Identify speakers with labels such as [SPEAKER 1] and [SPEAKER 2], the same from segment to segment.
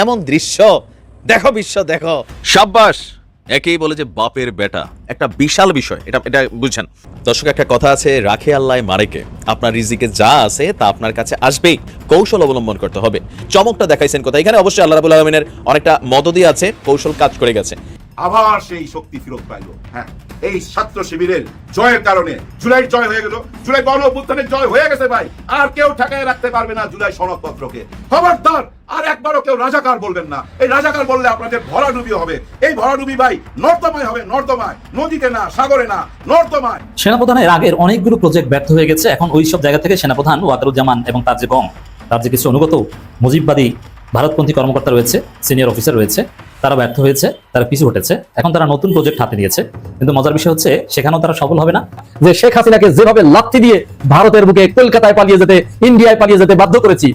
[SPEAKER 1] এমন দৃশ্য। দেখো বিশ্ব দেখো। সাব্বাস একেই বলে যে বাপের বেটা। একটা বিশাল বিষয় এটা এটা বুঝছেন। দর্শক একটা কথা আছে রাখে আল্লাহ মারেকে। আপনার রিজিকে যা আছে তা আপনার কাছে আসবেই। কৌশল অবলম্বন করতে হবে। চমকটা দেখাইছেন কথা এখানে অবশ্যই আল্লাহ রাবুল আলমিনের অনেকটা মদতই আছে কৌশল কাজ করে গেছে।
[SPEAKER 2] আবার সেই শক্তি ফেরত পাইল। হ্যাঁ এই ছাত্র শিবিরের জয়ের কারণে জুলাই জয় হয়ে গেল। জুলাই গণ অভ্যুত্থানের জয় হয়ে গেছে ভাই। আর কেউ ঠেকায় রাখতে পারবে না জুলাই সনদপত্রকে। খবরদার, আর একবারও কেউ রাজাকার বলবেন না। এই রাজাকার বললে আপনাদের ভরাডুবি হবে। এই ভরাডুবি ভাই নর্দমায় হবে, নর্দমায়। নদীতে না, সাগরে না, নর্দমায়।
[SPEAKER 3] সেনাপ্রধানের আগের অনেকগুলো প্রজেক্ট ব্যর্থ হয়ে গেছে। এখন ওই সব জায়গা থেকে সেনাপ্রধান ওয়াকারুজ্জামান এবং তার যে গং, তার যে কিছু অনুগত মুজিববাদী ভারতপন্থী কর্মকর্তা রয়েছে সিনিয়র অফিসার রয়েছে তারা ব্যর্থ হয়েছে তারা পিছু হটেছে। এখন তারা নতুন প্রজেক্ট হাতে নিয়েছে। কিন্তু মজার বিষয় হচ্ছে সেখানেও তারা সফল হবে না।
[SPEAKER 4] যে শেখ হাসিনাকে যেভাবে লাথি দিয়ে ভারতের বুকে কলকাতায় পালিয়ে যেতে ইন্ডিয়ায় পালিয়ে যেতে বাধ্য করেছি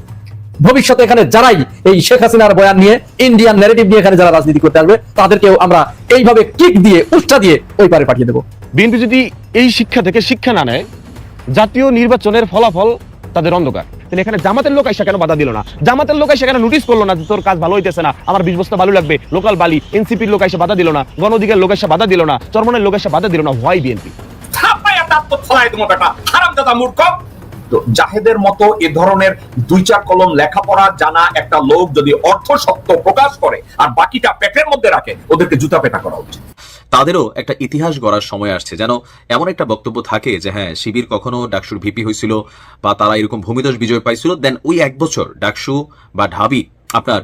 [SPEAKER 4] ভবিষ্যতে এখানে যারাই এই শেখ হাসিনার বয়ান নিয়ে ইন্ডিয়ান ন্যারেটিভ নিয়ে এখানে যারা রাজনীতি করতে আসবে তাদেরকেও আমরা এইভাবে কিক দিয়ে উষ্ঠা দিয়ে ওই পারে পাঠিয়ে দেবো।
[SPEAKER 5] বিএনপি যদি এই শিক্ষা থেকে শিক্ষা না নেয় জাতীয় নির্বাচনের ফলাফল তাদের অন্ধকার। তাহলে এখানে জামাতের লোক এসে কেন বাধা দিল না? জামাতের লোক এসে কেন নোটিস করল না যে তোর কাজ ভালো হইতেছে না? আমার বিশ বস্তা ভালো লাগবে লোকাল বালি এনসিপির লোক এসে বাধা দিল না গণ অধিকার লোক এসে বাধা দিল না, চরমনের লোক এসে বাধা দিল না হোয়াই বিএনপি
[SPEAKER 6] জাহেদের মতো এ ধরনের দুই চার কলম লেখাপড়া জানা একটা লোক যদি অর্থ সত্য প্রকাশ করে আর বাকিটা পেটের মধ্যে রাখে, ওদেরকে জুতা পেটা করা উচিত।
[SPEAKER 1] তাদেরও একটা ইতিহাস গড়ার সময় আসছে। যেন এমন একটা বক্তব্য থাকে যে হ্যাঁ শিবির কখনো ডাকসুর ভিপি হয়েছিল বা তারা এরকম ভূমিদশ বিজয় পাইছিল দেন ওই এক বছর ডাকসু বা ঢাবি আপনার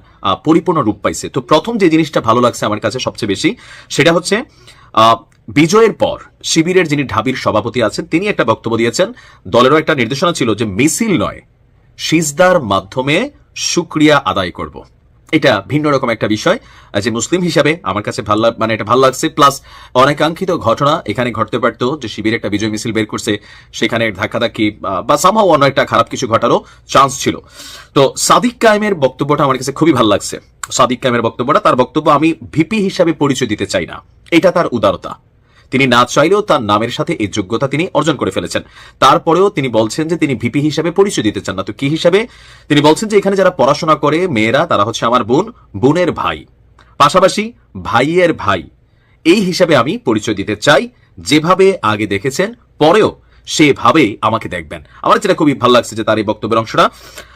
[SPEAKER 1] পরিপূর্ণ রূপ পাইছে। তো প্রথম যে জিনিসটা ভালো লাগছে আমার কাছে সবচেয়ে বেশি, সেটা হচ্ছে বিজয়ের পর শিবিরের যিনি ঢাবির সভাপতি আছেন, তিনি একটা বক্তব্য দিয়েছেন, দলেরও একটা নির্দেশনা ছিল যে মিছিল নয়, সিজদার মাধ্যমে সুক্রিয়া আদায় করব। এটা ভিন্ন রকম একটা বিষয়, যে মুসলিম হিসাবে আমার কাছে ভালো মানে এটা ভালো লাগছে। প্লাস অনেকাঙ্ক্ষিত ঘটনা এখানে ঘটতে পারতো, যে শিবির একটা বিজয় মিছিল বের করছে, সেখানে ধাক্কাধাক্কি, বা সামহাও অন্য একটা খারাপ কিছু ঘটারও চান্স ছিল। তো সাদিক কায়েমের বক্তব্যটা আমার কাছে খুবই ভালো লাগছে। সাদিক কায়েমের বক্তব্যটা, তার বক্তব্য আমি ভিপি হিসাবে পরিচয় দিতে চাই না। এটা তার উদারতা। তিনি না চাইলেও তার নামের সাথে এই যোগ্যতা তিনি অর্জন করে ফেলেছেন। তারপরেও তিনি বলছেন যে তিনি ভিপি হিসাবে পরিচয় দিতে চান না। তো কি হিসাবে? তিনি বলছেন যে এখানে যারা পড়াশোনা করে মেয়েরা, তারা হচ্ছে আমার বোন, বোনের ভাই। পাশাপাশি ভাইয়ের ভাই। এই হিসাবে আমি পরিচয় দিতে চাই। যেভাবে আগে দেখেছেন, পরেও সেভাবেই আমাকে দেখবেন। আমার যেটা খুবই ভালো লাগছে যে তার এই বক্তব্যের অংশটা।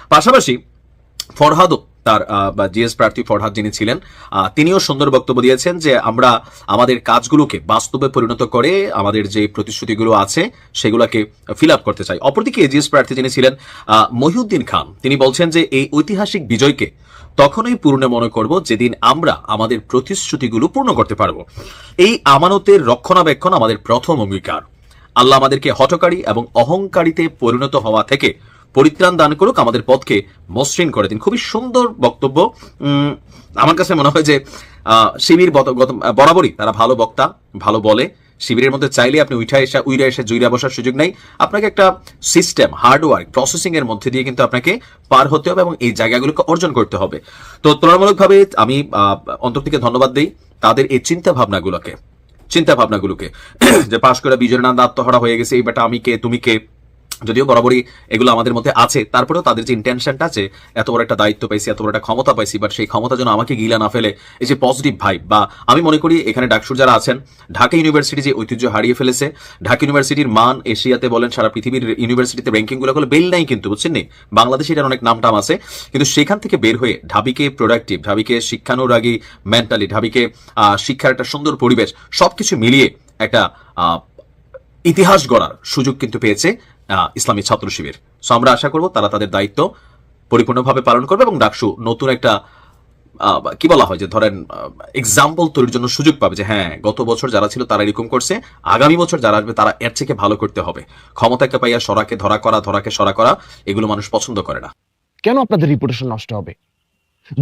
[SPEAKER 1] পাশাপাশি ফরহাদও তার জিএস প্রার্থী ফরহাদ যিনি ছিলেন তিনিও সুন্দর বক্তব্য দিয়েছেন যে আমরা আমাদের কাজগুলোকে বাস্তবে পরিণত করে আমাদের যে প্রতিশ্রুতিগুলো আছে সেগুলোকে ফিল আপ করতে চাই। অপরদিকে জিএস প্রার্থী যিনি ছিলেন মহিউদ্দিন খান, তিনি বলছেন যে এই ঐতিহাসিক বিজয়কে তখনই পূর্ণ মনে করব যেদিন আমরা আমাদের প্রতিশ্রুতিগুলো পূর্ণ করতে পারব। এই আমানতের রক্ষণাবেক্ষণ আমাদের প্রথম অঙ্গীকার। আল্লাহ আমাদেরকে হটকারী এবং অহংকারীতে পরিণত হওয়া থেকে পরিত্রাণ দান করুক, আমাদের পথকে মসৃণ করে দিন। খুবই সুন্দর বক্তব্য। আমার কাছে মনে হয় যে শিবির বরাবরই তারা ভালো বক্তা, ভালো বলে। শিবিরের মধ্যে চাইলে আপনি উঠা এসে, উইরা এসে জুইরা বসার সুযোগ নাই। আপনাকে একটা সিস্টেম হার্ডওয়ার্ক প্রসেসিং এর মধ্যে দিয়ে কিন্তু আপনাকে পার হতে হবে এবং এই জায়গাগুলোকে অর্জন করতে হবে। তো তুলনামূলকভাবে আমি অন্তর থেকে ধন্যবাদ দিই তাদের এই চিন্তা ভাবনাগুলোকে চিন্তা ভাবনাগুলোকে যে পাশ করে বিজয় আত্মহারা হয়ে গেছে, এই বেটা আমি কে, তুমি কে? যদিও বরাবরই এগুলো আমাদের মধ্যে আছে, তারপরেও তাদের যে ইন্টেনশনটা আছে এত বড় একটা দায়িত্ব পাইছি, এত বড় একটা ক্ষমতা পাইছি বাট সেই ক্ষমতা যেন আমাকে গিলা না ফেলে, এই যে পজিটিভ ভাইব বা আমি মনে করি এখানে ডাকসুর যারা আছেন, ঢাকা ইউনিভার্সিটি যে ঐতিহ্য হারিয়ে ফেলেছে, ঢাকা ইউনিভার্সিটির মান এশিয়াতে বলেন, সারা পৃথিবীর ইউনিভার্সিটিতে র্যাঙ্কিংগুলো বেল নাই কিন্তু, বুঝছেন নি? বাংলাদেশে এটার অনেক নাম টাম আছে, কিন্তু সেখান থেকে বের হয়ে ঢাবিকে প্রোডাক্টিভ ঢাবিকে শিক্ষানুরাগী মেন্টালি ঢাবিকে শিক্ষার একটা সুন্দর পরিবেশ, সবকিছু মিলিয়ে একটা ইতিহাস গড়ার সুযোগ কিন্তু পেয়েছে ইসলামী ছাত্র শিবির। সো আমরা আশা করব তারা তাদের দায়িত্ব পরিপূর্ণভাবে পালন করবে এবং ডাকসু নতুন একটা কি বলা হয় যে ধরেন এক্সাম্পল তৈরির জন্য সুযোগ পাবে যে হ্যাঁ গত বছর যারা ছিল তারা এরকম করছে, আগামী বছর যারা আসবে তারা এর থেকে ভালো করতে হবে। ক্ষমতাকে পাইয়া সরাকে ধরা করা, ধরাকে সরা করা, এগুলো মানুষ পছন্দ করে না।
[SPEAKER 5] কেন আপনাদের রিপুটেশন নষ্ট হবে?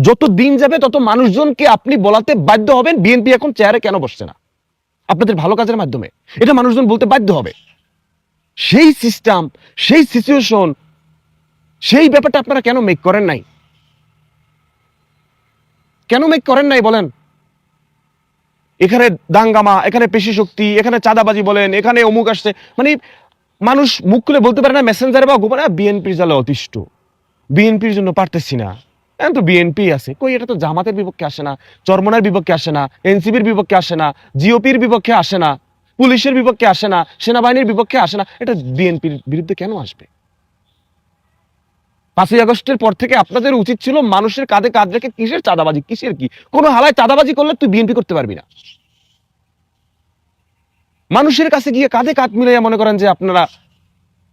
[SPEAKER 5] যত দিন যাবে তত মানুষজনকে আপনি বলাতে বাধ্য হবেন, বিএনপি এখন চেয়ারে কেন বসছে না? আপনাদের ভালো কাজের মাধ্যমে। এটা মানুষজন বলতে বাধ্য হবে। সেই সিস্টেম সেই সিচুয়েশন সেই ব্যাপারটা আপনারা কেন মেক করেন নাই? কেন মেক করেন নাই বলেন? এখানে দাঙ্গামা, এখানে পেশি শক্তি, এখানে চাঁদাবাজি বলেন, এখানে অমুক আসছে। মানে মানুষ মুখ খুলে বলতে পারে না মেসেঞ্জারে বা গোপনে বিএনপির জালে অতিষ্ঠ। বিএনপির জন্য পারতেছি না। এখন তো বিএনপি আছে। কই, এটা তো জামাতের বিপক্ষে আসে না, চরমনার বিপক্ষে আসে না এনসিবির বিপক্ষে আসে না জিওপির বিপক্ষে আসে না। পুলিশের বিপক্ষে আসে না, সেনাবাহিনীর বিপক্ষে আসে না, এটা বিএনপির বিরুদ্ধে কেন আসবে? পাঁচই আগস্টের পর থেকে আপনাদের উচিত ছিল মানুষের কাঁধে কাঁধ রেখে কিসের চাঁদাবাজি, কিসের কি? কোনো হালায় চাঁদাবাজি করলে তুই বিএনপি করতে পারবি না। মানুষের কাছে গিয়ে কাঁধে কাঁধ মিলিয়ে মনে করেন যে আপনারা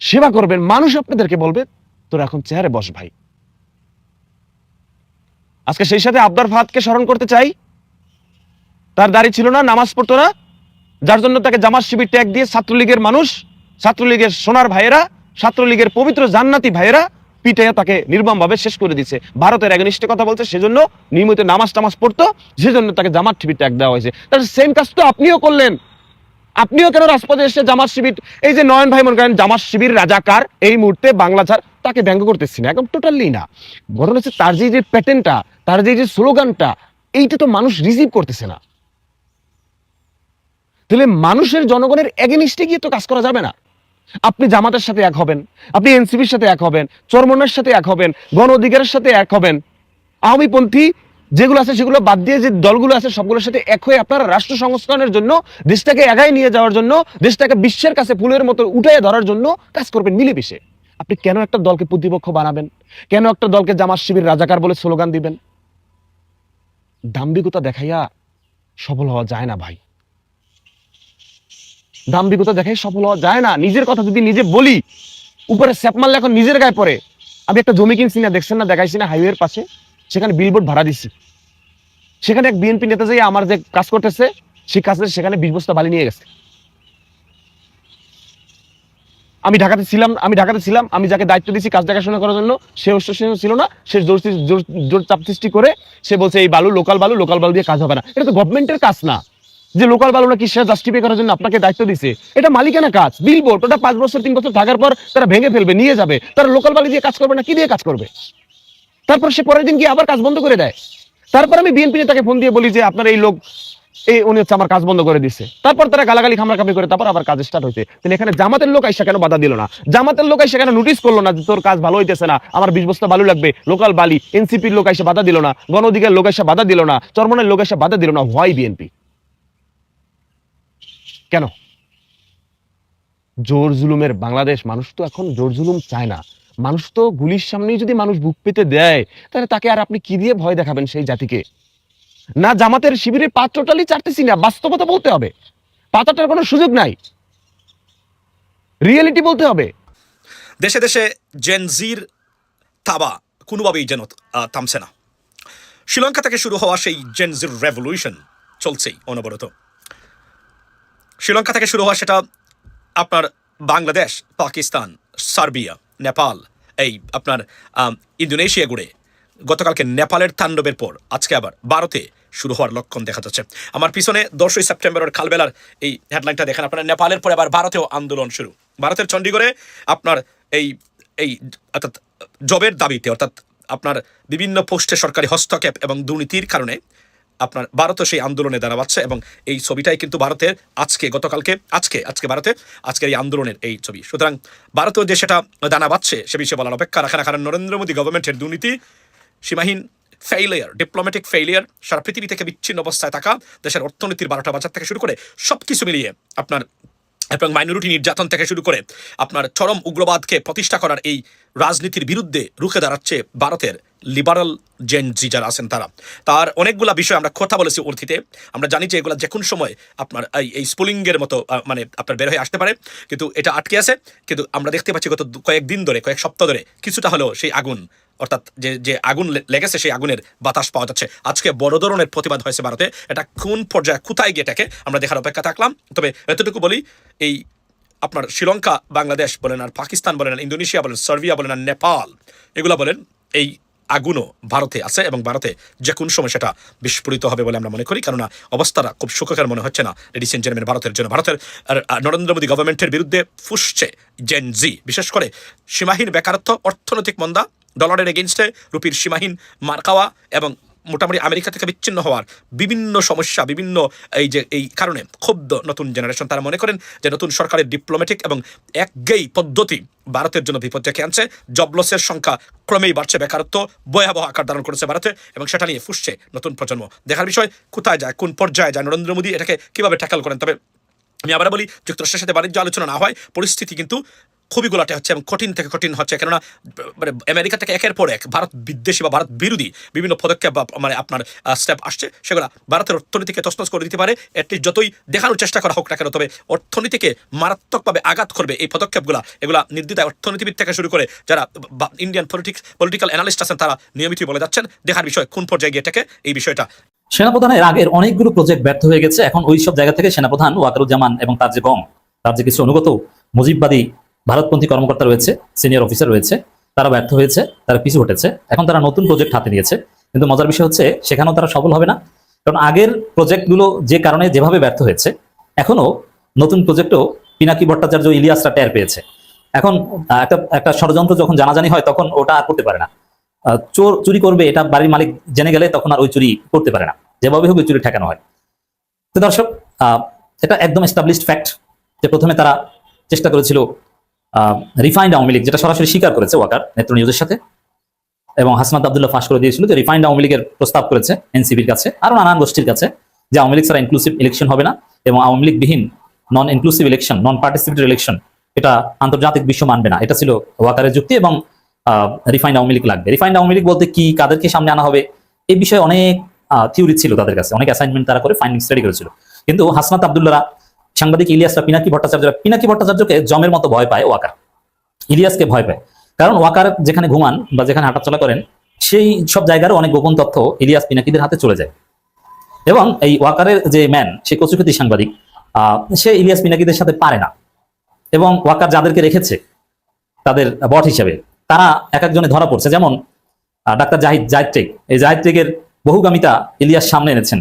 [SPEAKER 5] সেবা করবেন, মানুষ আপনাদেরকে বলবে, তোর এখন চেয়ারে বস ভাই। আজকে সেই সাথে আবদার ফাহাদকে স্মরণ করতে চাই। তার দাড়ি ছিল না, নামাজ পড়তো না। যার জন্য তাকে জামাত শিবির ট্যাগ দিয়ে ছাত্রলীগের মানুষ, ছাত্রলীগের সোনার ভাইয়েরা, ছাত্রলীগের পবিত্র জান্নাতি ভাইয়েরা পিটাইয়া তাকে নির্মমভাবে শেষ করে দিচ্ছে ভারতের এগনিষ্ঠে কথা বলছে, সেজন্য নিয়মিত নামাজ টামাজ পড়তো, সেজন্য তাকে জামাত শিবির ট্যাগ দেওয়া হয়েছে। তার সেম কাজ তো আপনিও করলেন। আপনিও কেন রাজপথে এসে জামাত শিবির এই যে নয়ন ভাই মনে করেন, জামাত শিবির রাজাকার, এই মুহূর্তে বাংলা ছাড় তাকে ব্যঙ্গ করতেছি না, একদম টোটালি না। ঘটনা হচ্ছে তার যে যে প্যাটার্নটা তার যে যে স্লোগানটা এইটা তো মানুষ রিসিভ করতেছে না। তাহলে মানুষের জনগণের এগেনিস্টে গিয়ে তো কাজ করা যাবে না। আপনি জামাতের সাথে এক হবেন, আপনি এনসিপির সাথে এক হবেন, চরমনের সাথে এক হবেন, গণ অধিকারের সাথে এক হবেন। আওয়ামীপন্থী যেগুলো আছে সেগুলো বাদ দিয়ে যে দলগুলো আছে সবগুলোর সাথে এক হয়ে আপনারা রাষ্ট্র সংস্করণের জন্য, দেশটাকে এগায় নিয়ে যাওয়ার জন্য, দেশটাকে বিশ্বের কাছে ফুলের মতো উঠে ধরার জন্য কাজ করবেন মিলেমিশে। আপনি কেন একটা দলকে প্রতিপক্ষ বানাবেন? কেন একটা দলকে জামাত শিবির রাজাকার বলে স্লোগান দিবেন? দাম্ভিকতা দেখাইয়া সফল হওয়া যায় না ভাই। দাম্ভিকতা দেখাই সফল হওয়া যায় না। নিজের কথা যদি নিজে বলি, উপরে স্যাপ মারলে এখন নিজের গায়ে পড়ে। আমি একটা জমি কিনছি না, দেখছেন না, দেখাইছি না হাইওয়ের পাশে। সেখানে বিলবোর্ড ভাড়া দিছি। সেখানে এক বিএনপি নেতা যাই আমার যে কাজ করতেছে, সেই কাজের সেখানে বিশ বস্তা বালি নিয়ে গেছে। আমি ঢাকাতে ছিলাম, আমি ঢাকাতে ছিলাম, আমি যাকে দায়িত্ব দিয়েছি কাজ দেখাশোনা করার জন্য, সে অবশ্য ছিল না, সে জোর জোর- জোর চাপ সৃষ্টি করে, সে বলছে, এই বালু লোকাল বালু লোকাল বালু দিয়ে কাজ হবে না। এটা তো গভর্নমেন্টের কাজ না। যে লোকাল বালু নাকি সে জাস্টিফাই করার জন্য আপনাকে দায়িত্ব দিছে। এটা মালিকানা কাজ বিলবোর্ড ওটা পাঁচ বছর, তিন বছর থাকার পর তারা ভেঙে ফেলবে, নিয়ে যাবে। তারা লোকাল বালু দিয়ে কাজ করবে না, কি দিয়ে কাজ করবে? তারপর সে পরের দিন কি আবার কাজ বন্ধ করে দেয়। তারপর আমি বিএনপি নেতাকে ফোন দিয়ে বলি যে, আপনার এই লোক, এই উনি হচ্ছে আমার কাজ বন্ধ করে দিচ্ছে তারপর তারা গালাগালি খামড়াখামড়ি করে, তারপর আবার কাজ স্টার্ট হয়েছে তাহলে এখানে জামাতের লোক আইসা কেন বাধা দিল না? জামাতের লোক আইসা কেন নোটিস করল না যে তোর কাজ ভালো হইতেছে না? আমার বিশ বস্তা ভালো লাগবে লোকাল বালি এনসিপির লোক আইসা বাধা দিল না, গণ অধিকার লোক আইসা বাধা দিল না চরমনের লোক আইসা বাধা দিল না। হোয়াই বিএনপি কেন? জোর জুলুমের বাংলাদেশ, মানুষ তো এখন জোর জুলুম চায় না। মানুষ তো গুলির সামনেই যদি মানুষ বুক পেতে দেয়, তাহলে তাকে আর আপনি কি দিয়ে ভয় দেখাবেন সেই জাতিকে? না জামাতের শিবিরের পা টোটালি চাটতেছি না, বাস্তবতা বলতে হবে। পাতাটার কোনো সুযোগ নাই। রিয়েলিটি বলতে হবে।
[SPEAKER 7] দেশে দেশে জেনজির তাবা কোনোভাবেই যেন থামছে না। শ্রীলঙ্কা থেকে শুরু হওয়া সেই জেনজির রেভলিউশন চলছেই অনবরত। শ্রীলঙ্কা থেকে শুরু হওয়া সেটা আপনার বাংলাদেশ, পাকিস্তান, সার্বিয়া, নেপাল, এই আপনার ইন্দোনেশিয়া ঘুরে গতকালকে নেপালের তাণ্ডবের পর আজকে আবার ভারতে শুরু হওয়ার লক্ষণ দেখা যাচ্ছে। আমার পিছনে দশই সেপ্টেম্বরের খালবেলার এই হেডলাইনটা দেখেন আপনার। নেপালের পরে আবার ভারতেও আন্দোলন শুরু। ভারতের চণ্ডীগড়ে আপনার এই এই অর্থাৎ জবের দাবিতে অর্থাৎ আপনার বিভিন্ন পোস্টে সরকারি হস্তক্ষেপ এবং দুর্নীতির কারণে আপনার ভারতও সেই আন্দোলনে দাঁড়াচ্ছে এবং এই ছবিটাই কিন্তু ভারতের আজকে, গতকালকে, আজকে আজকে ভারতে, আজকের এই আন্দোলনের এই ছবি। সুতরাং ভারতেও যে সেটা দানা সে বিষয়ে বলার অপেক্ষা রাখা না নরেন্দ্র মোদী গভর্নমেন্টের দুর্নীতি সীমাহীন ফেইলিয়ার ডিপ্লোম্যাটিক ফেইলিয়ার সারা পৃথিবী থেকে বিচ্ছিন্ন অবস্থায় থাকা, দেশের অর্থনীতির বারোটা বাজার থেকে শুরু করে সব কিছু মিলিয়ে আপনার এবং মাইনরিটি নির্যাতন থেকে শুরু করে আপনার চরম উগ্রবাদকে প্রতিষ্ঠা করার এই রাজনীতির বিরুদ্ধে রুখে দাঁড়াচ্ছে ভারতের লিবারাল জেন জি যারা আছেন তারা। তার অনেকগুলা বিষয় আমরা কথা বলেছি অর্থিতে আমরা জানি যে এগুলা যে কোনো সময় আপনার এই এই স্পুলিংয়ের মতো মানে আপনার বের হয়ে আসতে পারে। কিন্তু এটা আটকে আছে। কিন্তু আমরা দেখতে পাচ্ছি গত কয়েকদিন ধরে, কয়েক সপ্তাহ ধরে কিছুটা হলেও সেই আগুন অর্থাৎ যে যে আগুন লেগেছে সেই আগুনের বাতাস পাওয়া যাচ্ছে। আজকে বড় ধরনের প্রতিবাদ হয়েছে ভারতে। এটা কোন পর্যায়ে, কোথায় গিয়ে থাকে আমরা দেখার অপেক্ষা থাকলাম। তবে এতটুকু বলি, এই আপনার শ্রীলঙ্কা, বাংলাদেশ বলেন আর পাকিস্তান বলেন আর ইন্দোনেশিয়া বলেন, সার্বিয়া বলেন আর নেপাল, এগুলা বলেন, এই আগুনও ভারতে আছে এবং ভারতে যে কোন সময় সেটা বিস্ফোরিত হবে বলে আমরা মনে করি। কেননা অবস্থাটা খুব সুখকর মনে হচ্ছে না। লেডিস এন্ড জেন্টলম্যান ভারতের জন্য। ভারতের নরেন্দ্র মোদী গভর্নমেন্টের বিরুদ্ধে ফুসছে জেন জি বিশেষ করে সীমাহীন বেকারত্ব, অর্থনৈতিক মন্দা ডলারের এগেনস্টে রুপির সীমাহীন মার খাওয়া এবং মোটামুটি আমেরিকা থেকে বিচ্ছিন্ন হওয়ার বিভিন্ন সমস্যা, বিভিন্ন এই যে, এই কারণে ক্ষুব্ধ নতুন জেনারেশন তারা মনে করেন যে নতুন সরকারের ডিপ্লোম্যাটিক এবং একগেই পদ্ধতি ভারতের জন্য বিপদ ডেকে আনছে। জবলসের সংখ্যা ক্রমেই বাড়ছে, বেকারত্ব ভয়াবহ আকার ধারণ করেছে ভারতে এবং সেটা নিয়ে ফুসছে নতুন প্রজন্ম। দেখার বিষয়, কোথায় যায়, কোন পর্যায়ে যায় নরেন্দ্র মোদী, এটাকে কীভাবে ট্যাকল করেন? তবে আমি আবার বলি, যুক্তরাষ্ট্রের সাথে বাণিজ্য আলোচনা না হয়, পরিস্থিতি কিন্তু খুবই গোলাটে হচ্ছে এবং কঠিন থেকে কঠিন হচ্ছে। কেননা মানে আমেরিকা থেকে একের পর এক ভারত বিদ্বেষী বা ভারত বিরোধী বিভিন্ন পদক্ষেপ মানে আপনার স্টেপ আসছে। সেগুলো ভারতের অর্থনীতিকে তছনছ করে দিতে পারে। এটলিস্ট যতই দেখানোর চেষ্টা করা হোক না কেন, তবে অর্থনীতিকে মারাত্মকভাবে আঘাত করবে এই পদক্ষেপগুলো। এগুলো নির্দ্বিধায় অর্থনীতিবিদ থেকে শুরু করে যারা ইন্ডিয়ান পলিটিক্স পলিটিক্যাল অ্যানালিস্ট আছেন, তারা নিয়মিতই বলে যাচ্ছেন, দেখার বিষয় কোন পর্যায়ে গিয়ে থাকে এই বিষয়টা।
[SPEAKER 3] সেনাপ্রধানের আগের অনেকগুলো প্রজেক্ট ব্যর্থ হয়ে গেছে। এখন ওই সব জায়গা থেকে সেনাপ্রধান ওয়াকারুজ্জামান এবং তার যে গম, তার যে কিছু অনুগত মুজিববাদী ভারতপন্থী কর্মকর্তা রয়েছে সিনিয়র অফিসার রয়েছে, তারা ব্যর্থ হয়েছে, তারা পিছু হটেছে। এখন তারা নতুন প্রজেক্ট হাতে নিয়েছে। কিন্তু মজার বিষয় হচ্ছে, সেখানেও তারা সফল হবে না। কারণ আগের প্রজেক্টগুলো যে কারণে যেভাবে ব্যর্থ হয়েছে এখনও নতুন প্রজেক্টও পিনাকি ভট্টাচার্য ইলিয়াসরা টের পেয়েছে। এখন একটা একটা ষড়যন্ত্র যখন জানাজানি হয়, তখন ওটা আর করতে পারে না। চোর চুরি করবে, এটা বাড়ির মালিক জেনে গেলে তখন আর ওই চুরি করতে পারে না। যেভাবে হোক চুরি ঠেকানো হয়। তো দর্শক এটা একদম এস্টাবলিশড ফ্যাক্ট যে প্রথমে তারা চেষ্টা করেছিল রিফাইন্ড আওয়ামী লীগ, যেটা সরাসরি স্বীকার করেছে ওয়াকার নেত্র সাথে, এবং হাসনাত আবদুল্লাহ ফাঁস করে দিয়েছিল যে রিফাইন্ড আওয়ামী লীগের প্রস্তাব করেছে এনসিবির কাছে আরও নানান গোষ্ঠীর কাছে, যে আওয়ামী লীগ ছাড়া ইনক্লুসিভ ইলেকশন হবে না, এবং আওয়ামী লীগ বিহীন non inclusive election non participatory election এটা আন্তর্জাতিক বিশ্ব মানবে না। এটা ছিল ওয়াকারের যুক্তি এবং রিফাইন্ড আওয়ামী লীগ লাগবে। রিফাইন্ড আওয়ামী লীগ বলতে কি, কাদেরকে সামনে আনা হবে এই বিষয়ে অনেক থিওরি ছিল তাদের কাছে। অনেক অ্যাসাইনমেন্ট তারা করে ফাইন্ডিং স্টাডি করেছিল। কিন্তু হাসনাত আবদুল্লাহরা সাংবাদিক ইলিয়াসরা পিনাকি ভট্টাচার্যরা পিনাকি ভট্টাচার্যকে জমের মতো ভয় পায় ওয়াকার ইলিয়াসকে ভয় পায়। কারণ ওয়াকার যেখানে ঘুমান বা যেখানে হাঁটাচলা করেন, সেই সব জায়গারও অনেক গোপন তথ্য ইলিয়াস পিনাকিদের হাতে চলে যায়। এবং এই ওয়াকারের যে ম্যান, সে কচুকতি সাংবাদিক সে ইলিয়াস পিনাকিদের সাথে পারে না। এবং ওয়াকার যাদেরকে রেখেছে, তাদের বট হিসেবে, তারা এক একজনে ধরা পড়ছে। যেমন ডাক্তার জাহিদ জাহিদ টেক এই জাহিদ টেকের বহুগামিতা ইলিয়াস সামনে এনেছেন।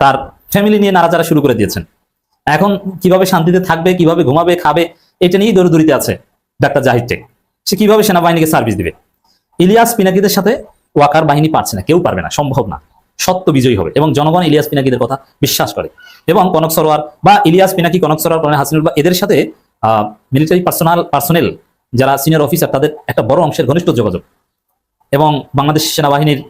[SPEAKER 3] তার ফ্যামিলি নিয়ে নাড়াচাড়া শুরু করে দিয়েছেন। এখন কীভাবে শান্তিতে থাকবে, কীভাবে ঘুমাবে, খাবে, এটা নিয়েই দৌড়দৌড়িতে আছে ডাক্তার জাহিদ টেক। সে কীভাবে সেনাবাহিনীকে সার্ভিস দিবে? ইলিয়াস পিনাকিদের সাথে ওয়াকার বাহিনী পারছে না, কেউ পারবে না, সম্ভব না। সত্য বিজয়ী হবে এবং জনগণ ইলিয়াস পিনাকিদের কথা বিশ্বাস করে। এবং কনক সরোয়ার বা ইলিয়াস পিনাকি, কনক সরোয়ার কর্নেল হাসিনুল বা এদের সাথে মিলিটারি পার্সোনাল পার্সোনেল যারা সিনিয়র অফিসার তাদের একটা বড় অংশের ঘনিষ্ঠ যোগাযোগ। এবং বাংলাদেশ সেনাবাহিনীর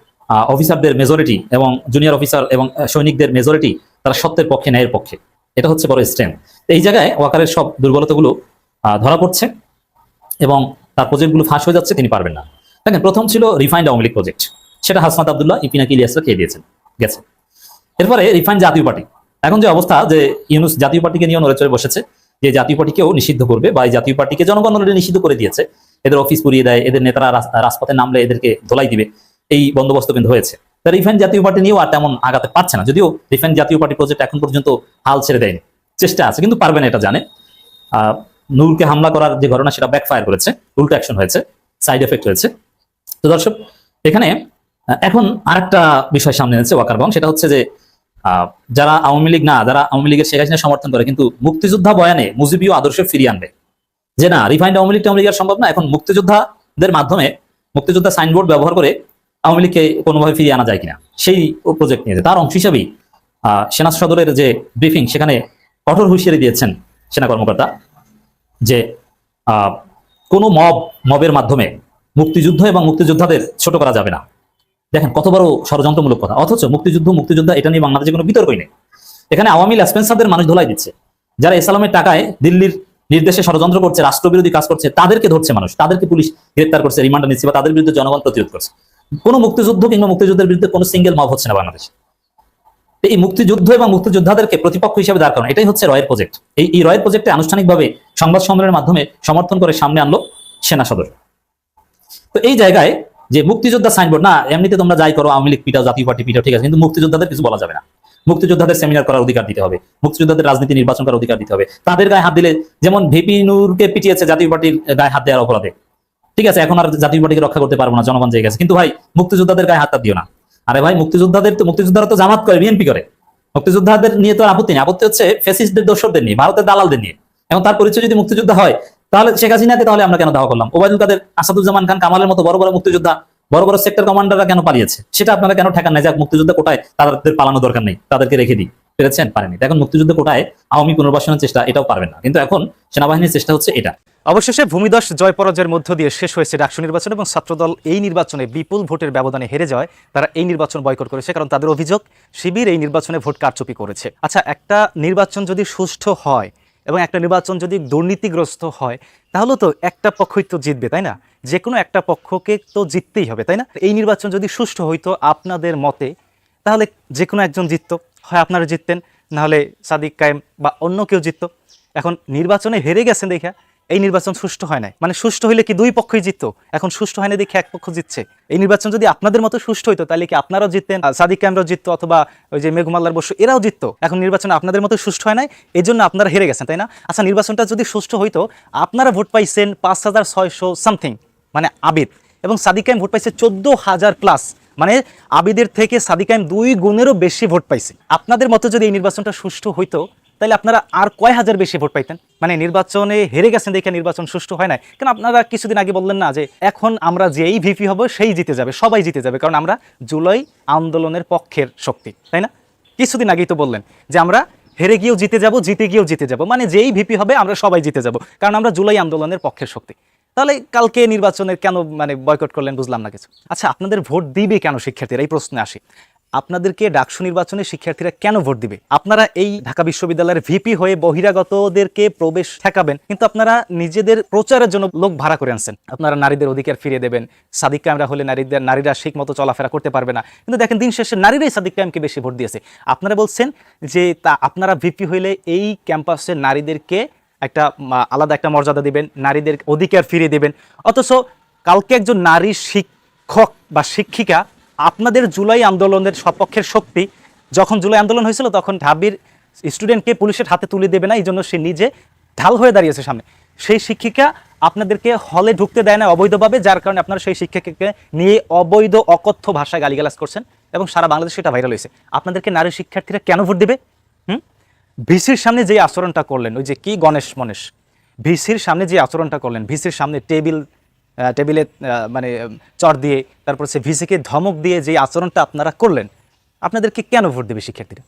[SPEAKER 3] অফিসারদের মেজরিটি এবং জুনিয়র অফিসার এবং সৈনিকদের মেজরিটি তারা সত্যের পক্ষে, ন্যায়ের পক্ষে। এটা হচ্ছে বড় স্ট্রেংথ এই জায়গায় ওয়াকারের সব দুর্বলতাগুলো ধরা পড়ছে এবং তার প্রজেক্টগুলো ফাঁস হয়ে যাচ্ছে, তিনি পারবেন না। দেখেন, প্রথম ছিল রিফাইন্ড আওয়ামী লীগ প্রজেক্ট সেটা হাসনাত আবদুল্লাহ ইপিনাকি ইলিয়াসরা খেয়ে দিয়েছেন, গেছে। এরপরে রিফাইন্ড জাতীয় পার্টি। এখন যে অবস্থা যে ইউনুস জাতীয় পার্টিকে নিয়ে নড়ে চড়ে বসেছে, যে জাতীয় পার্টিকেও নিষিদ্ধ করবে বা এই জাতীয় পার্টিকে জনগণ অলরেডি নিষিদ্ধ করে দিয়েছে, এদের অফিস পুড়িয়ে দেয়, এদের নেতারা রাজপথে নামলে এদেরকে ধোলাই দিবে, এই বন্দোবস্ত কিন্তু হয়েছে। তা রিফাইন জাতীয় পার্টি নিয়েও আর তেমন আগাতে পারছে না। যদিও রিফাইন জাতীয় পার্টি প্রজেক্ট এখন পর্যন্ত হাল ছেড়ে দেয়নি। চেষ্টা আছে, কিন্তু পারবে না এটা জানে। নূরকে হামলা করার যে ঘটনা, সেটা ব্যাকফায়ার করেছে। উল্টো অ্যাকশন হয়েছে সাইড এফেক্ট হয়েছে। তো দর্শক, এখানে এখন আরেকটা বিষয় সামনে এনেছে ওয়াকার বং। সেটা হচ্ছে যে যারা আওয়ামী লীগ না, যারা আওয়ামী লীগের শেখ হাসিনা সমর্থন করে, কিন্তু মুক্তিযোদ্ধা বয়ানে মুজিবীয় আদর্শ ফিরিয়ে আনবে। যে না রিফাইন্ড আওয়ামী লীগ টাওয়ামী লীগ সম্ভব না। এখন মুক্তিযোদ্ধাদের মাধ্যমে মুক্তিযোদ্ধা সাইনবোর্ড ব্যবহার করে আওয়ামী লীগকে কোনোভাবে ফিরিয়ে আনা যায় কিনা? সেই প্রজেক্ট নিয়েছে তার অংশ হিসাবেই সেনা সদরের যে ব্রিফিং সেখানে কঠোর হুঁশিয়ারি দিয়েছেন সেনা কর্মকর্তা যে কোনো মব, মবের মাধ্যমে মুক্তিযুদ্ধ এবং মুক্তিযোদ্ধাদের ছোট করা যাবে না। দেখেন, কত বড় ষড়যন্ত্রমূলক কথা। অথচ মুক্তিযুদ্ধ, মুক্তিযোদ্ধা, এটা নিয়ে বাংলাদেশে কোনো বিতর্কই নেই। এখানে আওয়ামী ল্যাসপেন্সারদের মানুষ ধোলাই দিচ্ছে। যারা ইসলামের টাকায় দিল্লির নির্দেশে ষড়যন্ত্র করছে, রাষ্ট্রবিরোধী কাজ করছে, তাদেরকে ধরছে মানুষ। তাদেরকে পুলিশ গ্রেপ্তার করছে রিমান্ডে নিচ্ছে বা তাদের বিরুদ্ধে জনগণ প্রতিরোধ করছে। কোনো মুক্তিযুদ্ধ কিংবা মুক্তিযুদ্ধের বিরুদ্ধে কোনো সিঙ্গেল মব হচ্ছে না বাংলাদেশে। এই মুক্তিযুদ্ধ এবং মুক্তিযোদ্ধাদেরকে প্রতিপক্ষ হিসেবে দাঁড় করানো, এটাই হচ্ছে রয়ের প্রজেক্ট এই এই রয়ের প্রজেক্টে আনুষ্ঠানিকভাবে সংবাদ সম্মেলনের মাধ্যমে সমর্থন করে সামনে আনলো সেনা সদর। তো এই জায়গায় যে মুক্তিযোদ্ধা সাইনবোর্ড না, এমনিতে তোমরা যাই করো, আওয়ামী লীগ পিটাও জাতীয় পার্টি পিটাও ঠিক আছে, কিন্তু মুক্তিযোদ্ধাদের কিছু বলা যাবে না। মুক্তিযোদ্ধাদের সেমিনার করার অধিকার দিতে হবে, মুক্তিযোদ্ধাদের রাজনীতি নির্বাচন করার অধিকার দিতে হবে। তাদের গায়ে হাত দিলে, যেমন ভিপি নূরকে পিটিয়েছে জাতীয় পার্টির গায়ে হাত দেওয়ার অপরাধে ঠিক আছে, এখন আর জাতীয় পার্টিকে রক্ষা করতে পারব না, জনগণ জেগে গেছে। কিন্তু ভাই, মুক্তিযোদ্ধাদের গায়ে হাতটা দিও না। আরে ভাই, মুক্তিযোদ্ধাদের তো মুক্তিযোদ্ধারা তো জামাত করে, বিএনপি করে। মুক্তিযোদ্ধাদের নিয়ে তো আপত্তি নেই। আপত্তি হচ্ছে ফেসিস্টদের দোসরদের নিয়ে, ভারতের দালালদের নিয়ে। এবং তার পরিচয় যদি মুক্তিযোদ্ধা হয়, তাহলে শেখ হাসিনাকে তাহলে আমরা কেন দাওয়া করলাম? ওবায়দুল কাদের, আসাদুজ্জামান খান, কামালের মতো বড় বড় মুক্তিযোদ্ধা, বড় বড় সেক্টর কমান্ডাররা কেন পালিয়েছে? সেটা আপনারা কেন ঠেকান নাই? যাক, মুক্তিযোদ্ধা কোটায় তাদের পালানো দরকার নেই, তাদেরকে রেখে দিই। পেরেছেন পারেনি। এখন মুক্তিযুদ্ধ কোটায় আওয়ামী পুনর্বাসনের চেষ্টা, এটাও পারবেন না। কিন্তু এখন সেনাবাহিনীর চেষ্টা হচ্ছে এটা।
[SPEAKER 8] অবশেষে ভূমিদস জয় পরাজয়ের মধ্য দিয়ে শেষ হয়েছে ডাকসু নির্বাচন এবং ছাত্রদল এই নির্বাচনে বিপুল ভোটের ব্যবধানে হেরে যাওয়ায় তারা এই নির্বাচন বয়কট করেছে কারণ তাদের অভিযোগ, শিবির এই নির্বাচনে ভোট কারচুপি করেছে। আচ্ছা একটা নির্বাচন যদি সুষ্ঠু হয় এবং একটা নির্বাচন যদি দুর্নীতিগ্রস্ত হয়, তাহলে তো একটা পক্ষই তো জিতবে, তাই না? যে কোনো একটা পক্ষকে তো জিততেই হবে, তাই না? এই নির্বাচন যদি সুষ্ঠু হইতো আপনাদের মতে, তাহলে যে কোনো একজন জিততো। হয় আপনারা জিততেন, নাহলে সাদিক কায়েম বা অন্য কেউ জিততো। এখন নির্বাচনে হেরে গেছেন দেখা এই নির্বাচন সুষ্ঠু হয় নাই। মানে সুষ্ঠু হইলে কি দুই পক্ষই জিততো? এখন সুষ্ঠু হয় না দেখে এক পক্ষ জিতছে। এই নির্বাচন যদি আপনাদের মতো সুষ্ঠু হইতো, তাহলে কি আপনারাও জিততেন? সাদিক কায়েমরাও জিততো অথবা ওই যে মেঘমাল্লার বসু, এরাও জিততো। এখন নির্বাচন আপনাদের মতো সুষ্ঠু হয় নাই এই জন্য আপনারা হেরে গেছেন, তাই না? আচ্ছা নির্বাচনটা যদি সুষ্ঠু হইতো, আপনারা ভোট পাইছেন পাঁচ হাজার ছয়শো সামথিং মানে আবিদ। এবং সাদিক কায়েম ভোট পাইছে চোদ্দ হাজার প্লাস। মানে আবিদের থেকে সাদিকাইম দুই গুণেরও বেশি ভোট পাইছে। আপনাদের মতো যদি এই নির্বাচনটা সুষ্ঠু হইতো, তাহলে আপনারা আর কয় হাজার বেশি ভোট পাইতেন? মানে নির্বাচনে হেরে গেছেন দেখে নির্বাচন সুষ্ঠু হয় না কেন আপনারা কিছুদিন আগে বললেন না যে এখন আমরা যেই ভিপি হব, সেই জিতে যাবে, সবাই জিতে যাবে, কারণ আমরা জুলাই আন্দোলনের পক্ষের শক্তি, তাই না? কিছুদিন আগেই তো বললেন যে আমরা হেরে গিয়েও জিতে যাব, জিতে গিয়েও জিতে যাব। মানে যেই ভিপি হবে, আমরা সবাই জিতে যাব, কারণ আমরা জুলাই আন্দোলনের পক্ষের শক্তি। তাহলে কালকে নির্বাচনের কেন মানে বয়কট করলেন বুঝলাম না কিছু। আচ্ছা আপনাদের ভোট দিবে কেন শিক্ষার্থীরা? এই প্রশ্নে আসি। আপনাদেরকে ডাকসু নির্বাচনে শিক্ষার্থীরা কেন ভোট দিবে? আপনারা এই ঢাকা বিশ্ববিদ্যালয়ের ভিপি হয়ে বহিরাগতদেরকে প্রবেশ ঠেকাবেন, কিন্তু আপনারা নিজেদের প্রচারের জন্য লোক ভাড়া করে আনছেন। আপনারা নারীদের অধিকার ফিরিয়ে দেবেন। সাদিক কায়েমরা হলে নারীদের, নারীরা ঠিক মতো চলাফেরা করতে পারবে না। কিন্তু দেখেন, দিন শেষে নারীরাই সাদিক কায়েমকে বেশি ভোট দিয়েছে। আপনারা বলছেন যে তা, আপনারা ভিপি হইলে এই ক্যাম্পাসে নারীদেরকে একটা আলাদা একটা মর্যাদা দিবেন, নারীদের অধিকার ফিরিয়ে দেবেন। অথচ কালকে একজন নারী শিক্ষক বা শিক্ষিকা, আপনাদের জুলাই আন্দোলনের সপক্ষের শক্তি, যখন জুলাই আন্দোলন হয়েছিল, তখন ঢাবির স্টুডেন্টকে পুলিশের হাতে তুলে দেবে না এই জন্য সে নিজে ঢাল হয়ে দাঁড়িয়েছে সামনে। সেই শিক্ষিকা আপনাদেরকে হলে ঢুকতে দেয় না অবৈধভাবে, যার কারণে আপনারা সেই শিক্ষিকাকে নিয়ে অবৈধ, অকথ্য ভাষায় গালিগালাজ করছেন এবং সারা বাংলাদেশে এটা ভাইরাল হয়েছে। আপনাদেরকে নারী শিক্ষার্থীরা কেন ভোট দেবে? ভিসির সামনে যে আচরণটা করলেন, ওই যে কি গণেশ মনেশ ভিসির সামনে যে আচরণটা করলেন, ভিসির সামনে টেবিল টেবিলে মানে চর দিয়ে, তারপর সে ভিসিকে ধমক দিয়ে যে আচরণটা আপনারা করলেন, আপনাদেরকে কেন ভোট দেবে শিক্ষার্থীরা?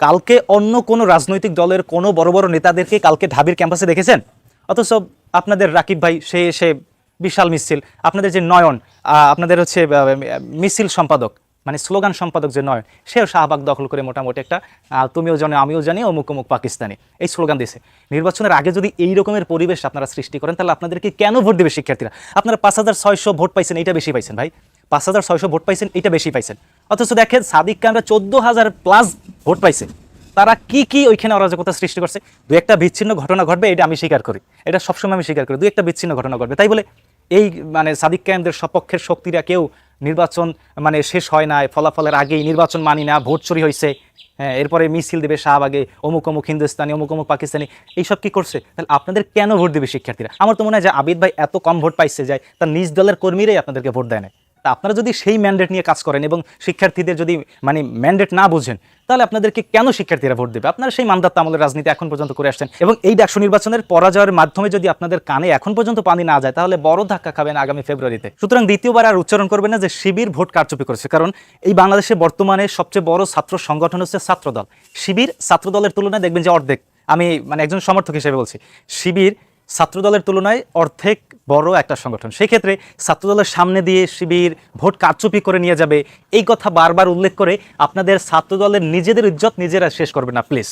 [SPEAKER 8] কালকে অন্য কোনো রাজনৈতিক দলের কোনো বড় বড় নেতাদেরকে কালকে ঢাবির ক্যাম্পাসে দেখেছেন? অথচ আপনাদের রাকিব ভাই, সে সে বিশাল মিছিল, আপনাদের যে নয়ন আপনাদের হচ্ছে মিছিল সম্পাদক মানে স্লোগান সম্পাদক যে নয়ন সেও শাহবাগ দখল করে মোটামুটি একটা তুমিও জানো, আমিও জানি অমুক অমুক পাকিস্তানি। এই স্লোগান দিয়েছে। নির্বাচনের আগে যদি এই রকমের পরিবেশ আপনারা সৃষ্টি করেন, তাহলে আপনাদেরকে কেন ভোট দেবে শিক্ষার্থীরা? আপনারা পাঁচ হাজার ছয়শো ভোট পাইছেন এটা বেশি পাইছেন ভাই। পাঁচ হাজার ছয়শো ভোট পাইছেন এটা বেশি পাইছেন। অথচ দেখেন সাদিক কামরা চোদ্দ হাজার প্লাস ভোট পাইছে। তারা কি কি ওইখানে অরাজকতা সৃষ্টি করছে? দু একটা বিচ্ছিন্ন ঘটনা ঘটবে, এটা আমি স্বীকার করি। এটা সবসময় আমি স্বীকার করি, দু একটা বিচ্ছিন্ন ঘটনা ঘটবে। তাই বলে এই মানে সাদিক কায়েমদের সপক্ষের শক্তিরা কেউ নির্বাচন মানে শেষ হয় না ফলাফলের আগেই নির্বাচন মানি না, ভোট চুরি হয়েছে হ্যাঁ এরপরে মিছিল দেবে শাহবাগে, অমুক অমুক হিন্দুস্তানি, অমুক অমুক পাকিস্তানি। এইসব কি করছে? তাহলে আপনাদের কেন ভোট দেবে শিক্ষার্থীরা? আমার তো মনে হয় যে আবিদ ভাই এত কম ভোট পাইছে যায় তার নিজ দলের কর্মীরাই আপনাদেরকে ভোট দেয় না তা আপনারা যদি সেই ম্যান্ডেট নিয়ে কাজ করেন এবং শিক্ষার্থীদের যদি মানে ম্যান্ডেট না বুঝেন, তাহলে আপনাদেরকে কেন শিক্ষার্থীরা ভোট দেবে? আপনারা সেই মানদাত্ত আমলের রাজনীতি এখন পর্যন্ত করে আসছেন। এবং এই ডাকসু নির্বাচনের পরাজয়ের মাধ্যমে যদি আপনাদের কানে এখন পর্যন্ত পানি না যায়, তাহলে বড় ধাক্কা খাবেন আগামী ফেব্রুয়ারিতে। সুতরাং দ্বিতীয়বার আর উচ্চারণ করবেন না যে শিবির ভোট কারচুপি করেছে, কারণ এই বাংলাদেশে বর্তমানে সবচেয়ে বড় ছাত্র সংগঠন হচ্ছে ছাত্রদল। শিবির ছাত্রদলের তুলনায় দেখবেন যে অর্ধেক। আমি মানে একজন সমর্থক হিসেবে বলছি। শিবির ছাত্রদলের তুলনায় অর্ধেক বড় একটা সংগঠন। সেক্ষেত্রে ছাত্রদলের সামনে দিয়ে শিবির, ভোট কারচুপি করে নিয়ে যাবে, এই কথা বারবার উল্লেখ করে আপনাদের ছাত্রদলের নিজেদের ইজ্জত নিজেরা শেষ করবে না, প্লিজ।